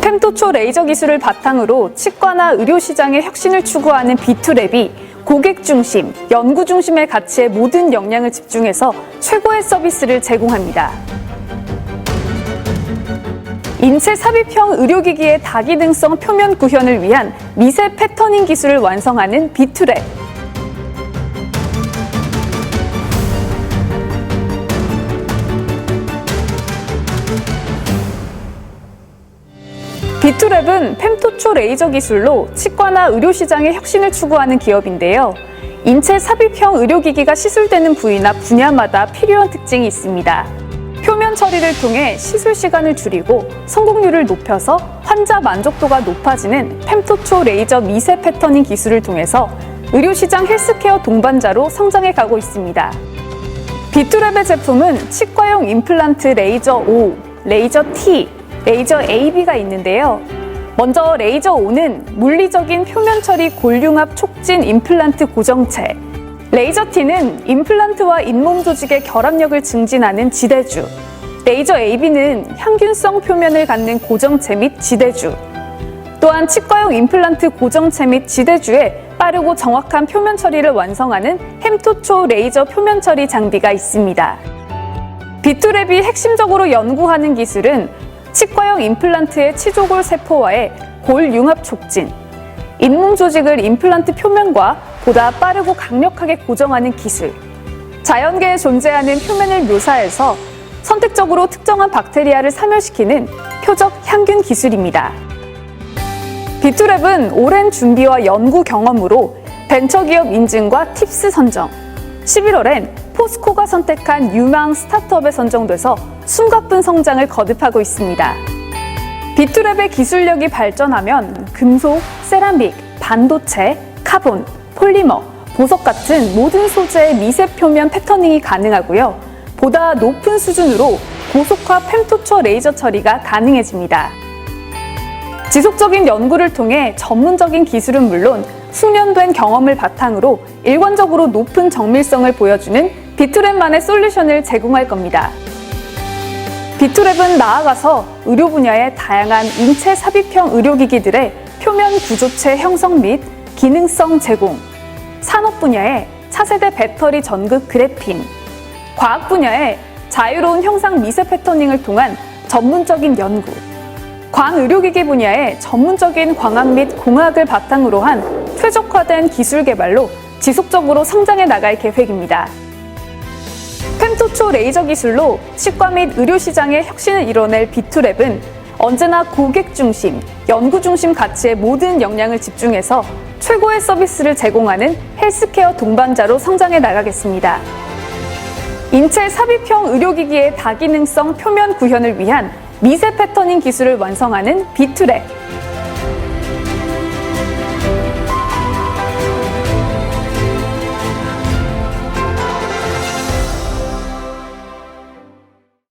펜토초 레이저 기술을 바탕으로 치과나 의료 시장의 혁신을 추구하는 비투랩이 고객 중심, 연구 중심의 가치에 모든 역량을 집중해서 최고의 서비스를 제공합니다. 인체 삽입형 의료기기의 다기능성 표면 구현을 위한 미세 패터닝 기술을 완성하는 비투랩. 비투랩은 펜토초 레이저 기술로 치과나 의료 시장의 혁신을 추구하는 기업인데요. 인체 삽입형 의료기기가 시술되는 부위나 분야마다 필요한 특징이 있습니다. 표면 처리를 통해 시술 시간을 줄이고 성공률을 높여서 환자 만족도가 높아지는 펜토초 레이저 미세 패터닝 기술을 통해서 의료 시장 헬스케어 동반자로 성장해 가고 있습니다. 비투랩의 제품은 치과용 임플란트 레이저 O, 레이저 T, 레이저 AB가 있는데요. 먼저 레이저 O는 물리적인 표면 처리 골융합 촉진 임플란트 고정체, 레이저 T는 임플란트와 잇몸 조직의 결합력을 증진하는 지대주, 레이저 AB는 향균성 표면을 갖는 고정체 및 지대주, 또한 치과용 임플란트 고정체 및 지대주에 빠르고 정확한 표면 처리를 완성하는 햄토초 레이저 표면 처리 장비가 있습니다. 비투랩이 핵심적으로 연구하는 기술은 치과용 임플란트의 치조골 세포와의 골 융합 촉진, 잇몸 조직을 임플란트 표면과 보다 빠르고 강력하게 고정하는 기술, 자연계에 존재하는 표면을 묘사해서 선택적으로 특정한 박테리아를 사멸시키는 표적 향균 기술입니다. 비투랩은 오랜 준비와 연구 경험으로 벤처기업 인증과 팁스 선정, 11월엔 포스코가 선택한 유망 스타트업에 선정돼서 숨가쁜 성장을 거듭하고 있습니다. 비투랩의 기술력이 발전하면 금속, 세라믹, 반도체, 카본, 폴리머, 보석 같은 모든 소재의 미세 표면 패터닝이 가능하고요. 보다 높은 수준으로 고속화 펜토처 레이저 처리가 가능해집니다. 지속적인 연구를 통해 전문적인 기술은 물론 숙련된 경험을 바탕으로 일관적으로 높은 정밀성을 보여주는 비투랩만의 솔루션을 제공할 겁니다. 비투랩은 나아가서 의료 분야의 다양한 인체 삽입형 의료기기들의 표면 구조체 형성 및 기능성 제공, 산업 분야의 차세대 배터리 전극 그래핀, 과학 분야의 자유로운 형상 미세 패터닝을 통한 전문적인 연구, 광의료기기 분야의 전문적인 광학 및 공학을 바탕으로 한 최적화된 기술 개발로 지속적으로 성장해 나갈 계획입니다. 펜토초 레이저 기술로 치과 및 의료 시장의 혁신을 이뤄낼 비투랩은 언제나 고객 중심, 연구 중심 가치에 모든 역량을 집중해서 최고의 서비스를 제공하는 헬스케어 동반자로 성장해 나가겠습니다. 인체 삽입형 의료기기의 다기능성 표면 구현을 위한 미세 패터닝 기술을 완성하는 비투랩.